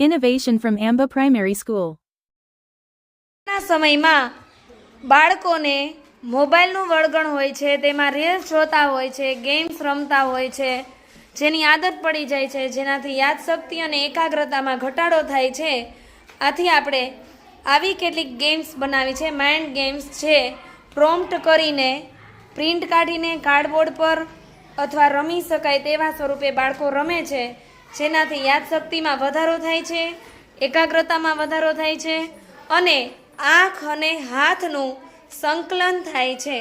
Innovation from Amba Primary School. ના સમયમાં બાળકોને મોબાઈલનું વળગણ હોય છે, તેમાં રીલ્સ જોતા હોય છે ગેમ્સ રમતા હોય છે, જેની આદત પડી જાય છે, જેનાથી યાદશક્તિ અને એકાગ્રતામાં ઘટાડો થાય છે. આથી આપણે આવી કેટલીક ગેમ્સ બનાવી છે. માઇન્ડ ગેમ્સ છે. પ્રોમ્પ્ટ કરીને પ્રિન્ટ કાઢીને કાર્ડબોર્ડ પર અથવા રમી શકાય તેવા સ્વરૂપે બાળકો રમે છે. જેનાથી યાદશક્તિમાં વધારો થાય છે, એકાગ્રતામાં વધારો થાય છે અને આંખ અને હાથનું સંકલન થાય છે.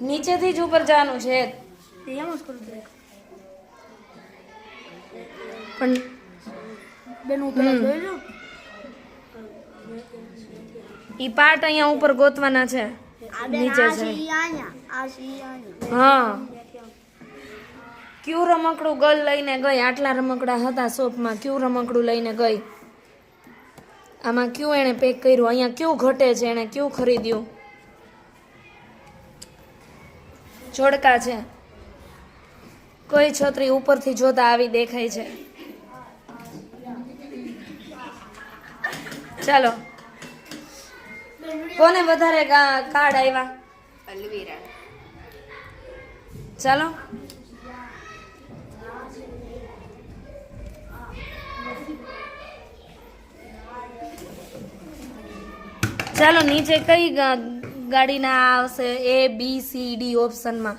નીચેથી જ ઉપર જવાનું છે. પણ ઈ પાર્ટ અહીંયા ઉપર ગોતવાના છે. નીચે છે. હા. ક્યુ રમકડું ગલ લઈને ગઈ? આટલા રમકડા હતા શોપમાં. ક્યુ રમકડું લઈને ગઈ? આમાં ક્યુ એણે પેક કર્યું? અહીંયા ક્યુ ઘટે છે? એણે ક્યુ ખરીદ્યું? જોડકા છે. કોઈ છત્રી ઉપરથી જોતા આવી દેખાય છે. ચાલો. કોને વધારે કાર્ડ આવ્યા અલવીરા. ચાલો. ચાલો નીચે કઈ ગાડીના આવશે? A B C D ઓપ્શનમાં